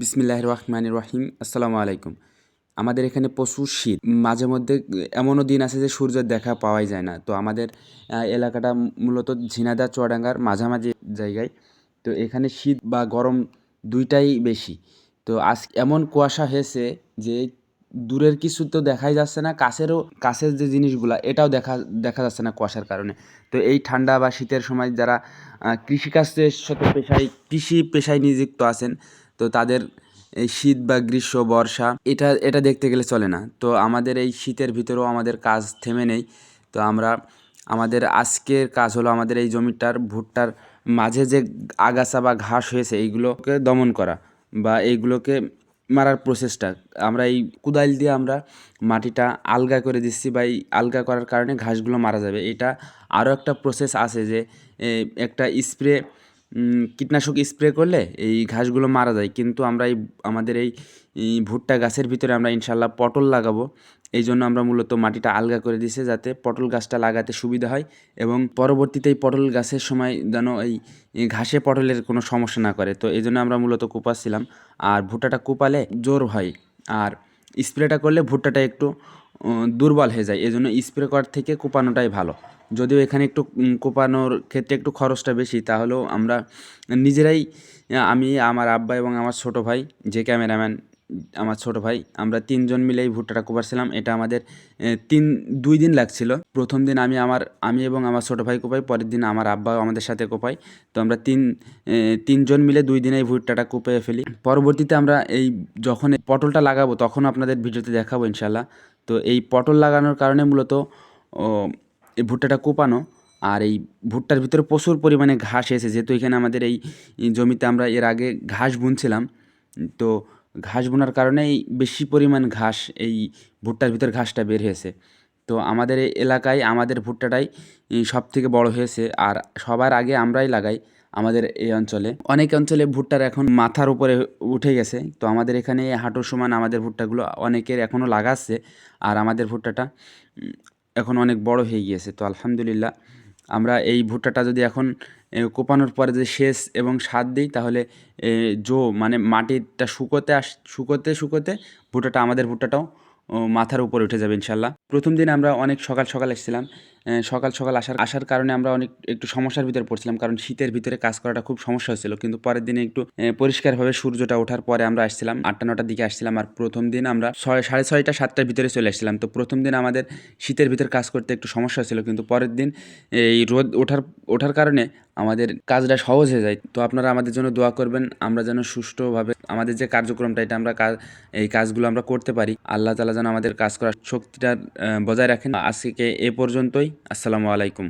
বিসমিল্লাহ রহমান রহিম আসসালামু আলাইকুম। আমাদের এখানে প্রচুর শীত। মাঝে মধ্যে এমনও দিন আছে যে সূর্যের দেখা পাওয়াই যায় না। তো আমাদের এলাকাটা মূলত ঝিনাদা চুয়াডাঙ্গার মাঝামাঝি জায়গায়। তো এখানে শীত বা গরম দুইটাই বেশি। তো আজ এমন কুয়াশা হয়েছে যে দূরের কিছু তো দেখাই যাচ্ছে না, কাছেরও, কাছের যে জিনিসগুলা, এটাও দেখা দেখা যাচ্ছে না কুয়াশার কারণে। তো এই ঠান্ডা বা শীতের সময় যারা কৃষিকাজের সাথে পেশায়, কৃষি পেশায় নিযুক্ত আছেন তো তাদের এই শীত বা গ্রীষ্ম, বর্ষা, এটা এটা দেখতে গেলে চলে না। তো আমাদের এই শীতের ভিতরেও আমাদের কাজ থেমে নেই। তো আমরা, আমাদের আজকের কাজ হলো আমাদের এই জমিটার ভুট্টার মাঝে যে আগাছা বা ঘাস হয়েছে, এইগুলোকে দমন করা বা এইগুলোকে মারার প্রসেসটা আমরা এই কুদাল দিয়ে আমরা মাটিটা আলগা করে দিচ্ছি বা এই আলগা করার কারণে ঘাসগুলো মারা যাবে। এটা আরও একটা প্রসেস আছে যে একটা স্প্রে কীটনাশক স্প্রে করলে এই ঘাসগুলো মারা যায়। কিন্তু আমরা এই, আমাদের এই ভুট্টা গাছের ভিতরে আমরা ইনশাল্লাহ পটল লাগাবো। এই জন্য আমরা মূলত মাটিটা আলগা করে দিছি যাতে পটল গাছটা লাগাতে সুবিধা হয় এবং পরবর্তীতে এই পটল গাছের সময় যেন এই ঘাসে পটলের কোনো সমস্যা না করে। তো এই জন্য আমরা মূলত কোপাচ্ছিলাম আর ভুট্টাটা কোপালে জোর হয়। আর স্প্রেটা করলে ভুট্টাটা একটু দুর্বল হয়ে যায়। এই জন্য স্প্রে করার থেকে কোপানোটাই ভালো। যদিও এখানে একটু কোপানোর ক্ষেত্রে একটু খরচটা বেশি, তাহলেও আমরা নিজেরাই আমি, আমার আব্বা এবং আমার ছোট ভাই, যে ক্যামেরাম্যান, আমার ছোট ভাই, আমরা তিনজন মিলে এই ভুট্টাটা কোপাচ্ছিলাম। এটা আমাদের তিন, দুই দিন লাগছিল। প্রথম দিন আমি আমার, আমি এবং আমার ছোট ভাই কোপাই, পরের দিন আমার আব্বাও আমাদের সাথে কোপাই তো আমরা তিন তিনজন মিলে দুই দিনে এই ভুট্টাটা কুপিয়ে ফেলি। পরবর্তীতে আমরা এই, যখন পটলটা লাগাবো তখন আপনাদের ভিডিওতে দেখাবো ইনশাল্লাহ তো এই পটল লাগানোর কারণে মূলত এই ভুট্টাটা কোপানো আর এই ভুট্টার ভিতরে প্রচুর পরিমাণে ঘাস এসেছে যেহেতু এখানে আমাদের এই জমিতে আমরা এর আগে ঘাস বুনছিলাম, তো ঘাস বোনার কারণেই বেশি পরিমাণ ঘাস এই ভুট্টার ভিতর ঘাসটা বের হয়েছে। তো আমাদের এই এলাকায় আমাদের ভুট্টাটাই সব থেকে বড় হয়েছে আর সবার আগে আমরাই লাগাই আমাদের এই অঞ্চলে। অনেক অঞ্চলে ভুট্টার এখন মাথার উপরে উঠে গেছে, তো আমাদের এখানে হাঁটুর সমান আমাদের ভুট্টাগুলো অনেকের এখনও লাগাচ্ছে আর আমাদের ভুট্টাটা এখন অনেক বড় হয়ে গিয়েছে। তো আলহামদুলিল্লাহ, আমরা এই ভুট্টাটা যদি এখন কোপানোর পরে যদি শেষ এবং সার দিই, তাহলে জো মানে মাটিটা শুকোতে আস, শুকোতে শুকোতে ভুট্টাটা, আমাদের ভুট্টাটাও মাথার উপরে উঠে যাবে ইনশাল্লাহ। প্রথম দিন আমরা অনেক সকাল সকাল এসেছিলাম। সকাল সকাল আসার আসার কারণে আমরা অনেক, একটু সমস্যার ভিতরে পড়ছিলাম, কারণ শীতের ভিতরে কাজ করাটা খুব সমস্যা হয়েছিল। কিন্তু পরের দিনে একটু পরিষ্কারভাবে সূর্যটা ওঠার পরে আমরা আসছিলাম, আটটা নটার দিকে আসছিলাম, আর প্রথম দিন আমরা ছয়, সাড়ে ছয়টা, সাতটার ভিতরে চলে আসছিলাম। তো প্রথম দিন আমাদের শীতের ভিতরে কাজ করতে একটু সমস্যা ছিল কিন্তু পরের দিন এই রোদ ওঠার ওঠার কারণে আমাদের কাজটা সহজ হয়ে যায়। তো আপনারা আমাদের জন্য দোয়া করবেন, আমরা যেন সুষ্ঠুভাবে আমাদের যে কার্যক্রমটা, এটা আমরা কাজ, এই কাজগুলো আমরা করতে পারি। আল্লাহ তালা যেন আমাদের কাজ করার শক্তিটা বজায় রাখেন। আজকে এ পর্যন্তই। আসসালামু আলাইকুম।